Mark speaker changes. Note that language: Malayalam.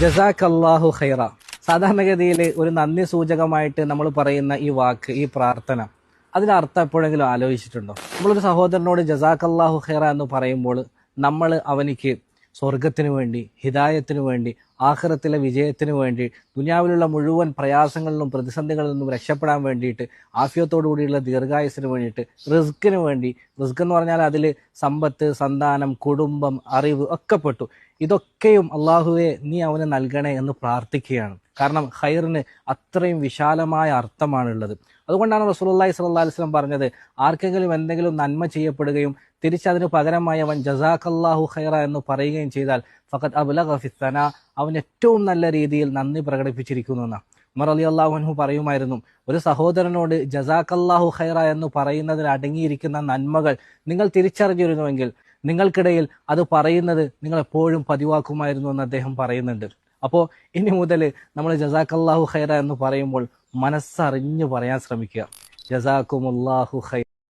Speaker 1: ജസാഖ് ഖൈറ. സാധാരണഗതിയിൽ ഒരു നന്ദി സൂചകമായിട്ട് നമ്മൾ പറയുന്ന ഈ വാക്ക് ഈ പ്രാർത്ഥന. അതിന്റെ അർത്ഥം എപ്പോഴെങ്കിലും ആലോചിച്ചിട്ടുണ്ടോ? നമ്മളൊരു സഹോദരനോട് അള്ളാഹു ഖൈറ എന്ന് പറയുമ്പോൾ നമ്മൾ അവനിക്ക് സ്വർഗത്തിന് വേണ്ടി ഹിതായത്തിനു വേണ്ടി ആഹ്റത്തിലെ വിജയത്തിനു വേണ്ടി ദുനിയാവിലുള്ള മുഴുവൻ പ്രയാസങ്ങളിലും പ്രതിസന്ധികളിൽ നിന്നും രക്ഷപ്പെടാൻ വേണ്ടിയിട്ട് ആഫിയത്തോടു കൂടിയുള്ള ദീർഘായുസിന് വേണ്ടിയിട്ട് റിസ്കിന് വേണ്ടി റിസ്ക് എന്ന് പറഞ്ഞാൽ അതിൽ സമ്പത്ത് സന്താനം കുടുംബം അറിവ് ഒക്കെ പെട്ടു. ഇതൊക്കെയും അള്ളാഹുവെ നീ അവന് നൽകണേ എന്ന് പ്രാർത്ഥിക്കുകയാണ്. കാരണം ഹൈറിന് അത്രയും വിശാലമായ അർത്ഥമാണുള്ളത്. അതുകൊണ്ടാണ് റസൂലുള്ളാഹി സ്വല്ലല്ലാഹി അലൈഹി വസല്ലം പറഞ്ഞത് ആർക്കെങ്കിലും എന്തെങ്കിലും നന്മ ചെയ്യപ്പെടുകയും തിരിച്ചതിന് പകരമായി അവൻ ജസാഖല്ലാഹു ഖൈറ എന്ന് പറയുകയും ചെയ്താൽ ഫഖത് അബ്ലഗ ഫിത്തന അവൻ ഏറ്റവും നല്ല രീതിയിൽ നന്ദി പ്രകടിപ്പിച്ചിരിക്കുന്നു എന്നാണ്. ഉമർ അലി അള്ളാഹുഹു പറയുമായിരുന്നു ഒരു സഹോദരനോട് ജസാഖല്ലാഹു ഖൈറ എന്ന് പറയുന്നതിൽ അടങ്ങിയിരിക്കുന്ന നന്മകൾ നിങ്ങൾ തിരിച്ചറിഞ്ഞിരുന്നുവെങ്കിൽ നിങ്ങൾക്കിടയിൽ അത് പറയുന്നത് നിങ്ങൾ എപ്പോഴും പതിവാക്കുമായിരുന്നു എന്ന് അദ്ദേഹം പറയുന്നുണ്ട്. അപ്പോൾ ഇനി മുതൽ നമ്മൾ ജസാഖല്ലാഹു ഖൈറ എന്ന് പറയുമ്പോൾ മനസ്സറിഞ്ഞു പറയാൻ ശ്രമിക്കുക. ജസാഖുമുല്ലാഹു ഖൈർ